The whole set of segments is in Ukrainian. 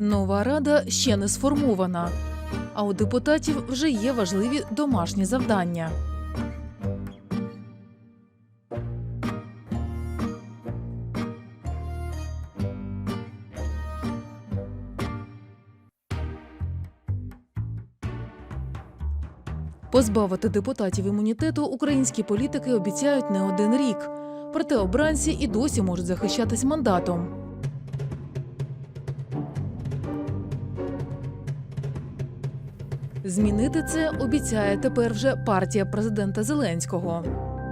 Нова рада ще не сформована, а у депутатів вже є важливі домашні завдання. Позбавити депутатів імунітету українські політики обіцяють не один рік. Проте обранці і досі можуть захищатись мандатом. Змінити це обіцяє тепер вже партія президента Зеленського.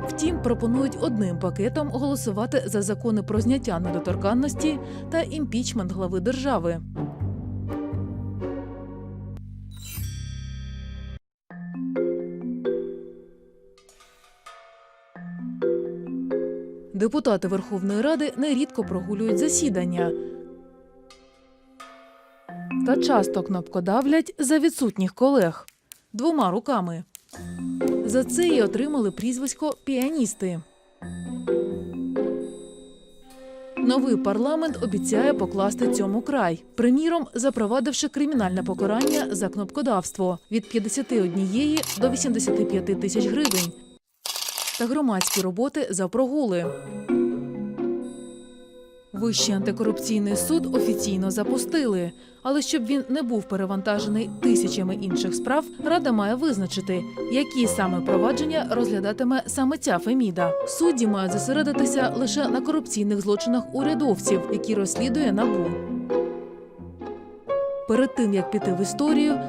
Втім, пропонують одним пакетом голосувати за закони про зняття недоторканності та імпічмент глави держави. Депутати Верховної Ради нерідко прогулюють засідання та часто кнопкодавлять за відсутніх колег двома руками. За це й отримали прізвисько піаністи. Новий парламент обіцяє покласти цьому край, приміром, запровадивши кримінальне покарання за кнопкодавство від 51 до 85 тисяч гривень та громадські роботи за прогули. Вищий антикорупційний суд офіційно запустили, але щоб він не був перевантажений тисячами інших справ, рада має визначити, які саме провадження розглядатиме саме ця Феміда. Судді мають зосередитися лише на корупційних злочинах урядовців, які розслідує набу. Перед тим як піти в історію,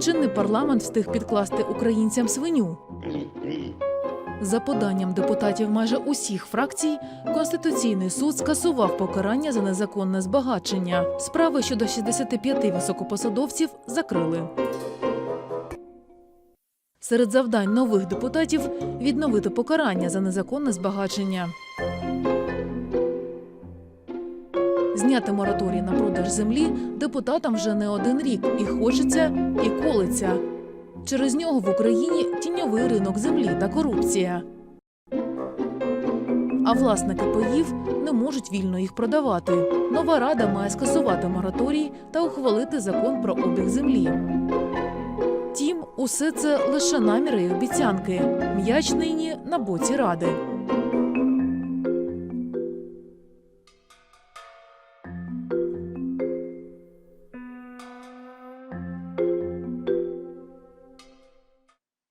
чинний парламент встиг підкласти українцям свиню. За поданням депутатів майже усіх фракцій, Конституційний суд скасував покарання за незаконне збагачення. Справи щодо 65 високопосадовців закрили. Серед завдань нових депутатів відновити покарання за незаконне збагачення. Зняти мораторій на продаж землі депутатам вже не один рік і хочеться, і колиться. Через нього в Україні тіньовий ринок землі та корупція. А власники паїв не можуть вільно їх продавати. Нова рада має скасувати мораторій та ухвалити закон про обіг землі. Тім, усе це лише наміри і обіцянки. М'яч нині на боці ради.